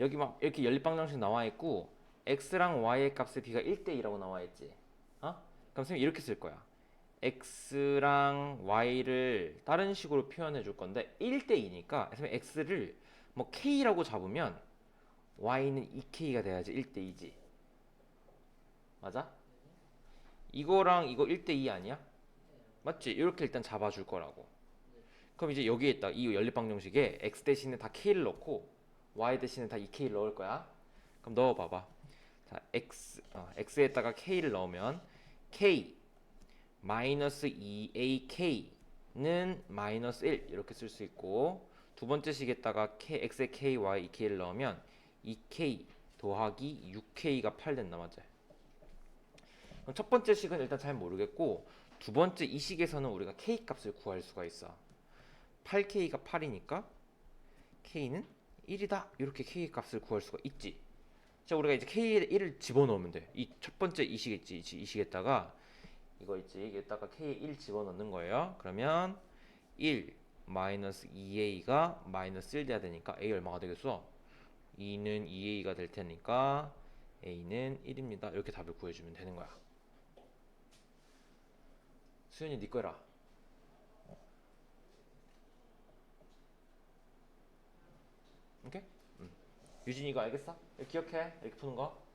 여기 막 이렇게 연립방정식 나와 있고 x랑 y의 값의 b가 1대 2라고 나와 있지. 어? 그럼 선생님 이렇게 쓸 거야. x랑 y를 다른 식으로 표현해 줄 건데 1대 2니까 선생님 x를 뭐 k라고 잡으면 y는 2k가 돼야지 1대 2지. 맞아? 이거랑 이거 1대 2 아니야? 맞지? 이렇게 일단 잡아 줄 거라고. 그럼 이제 여기에 있다. 이 연립방정식에 x 대신에 다 k를 넣고 y 대신에 다 2k를 넣을 거야. 그럼 넣어봐봐. 자, x, 어, x에다가 k를 넣으면 k 마이너스 2ak는 마이너스 1 이렇게 쓸 수 있고 두 번째 식에다가 k, x에 k, y, 2k를 넣으면 2k 더하기 6k가 8 된다 맞지? 그럼 첫 번째 식은 일단 잘 모르겠고 두 번째 이 식에서는 우리가 k 값을 구할 수가 있어. 8k가 8이니까 k는 1이다. 이렇게 k 값을 구할 수가 있지. 자, 우리가 이제 k에 1을 집어넣으면 돼. 이 첫 번째 이식 있지. 이 식- 이 식에다가 이거 있지. 여기다가 k에 1 집어넣는 거예요. 그러면 1 마이너스 2a가 마이너스 1 돼야 되니까 a 얼마가 되겠어? 2는 2a가 될 테니까 a는 1입니다. 이렇게 답을 구해주면 되는 거야. 수현이 네 거라. 오케이? 응. 유진이 이거 알겠어? 기억해? 이렇게 푸는 거?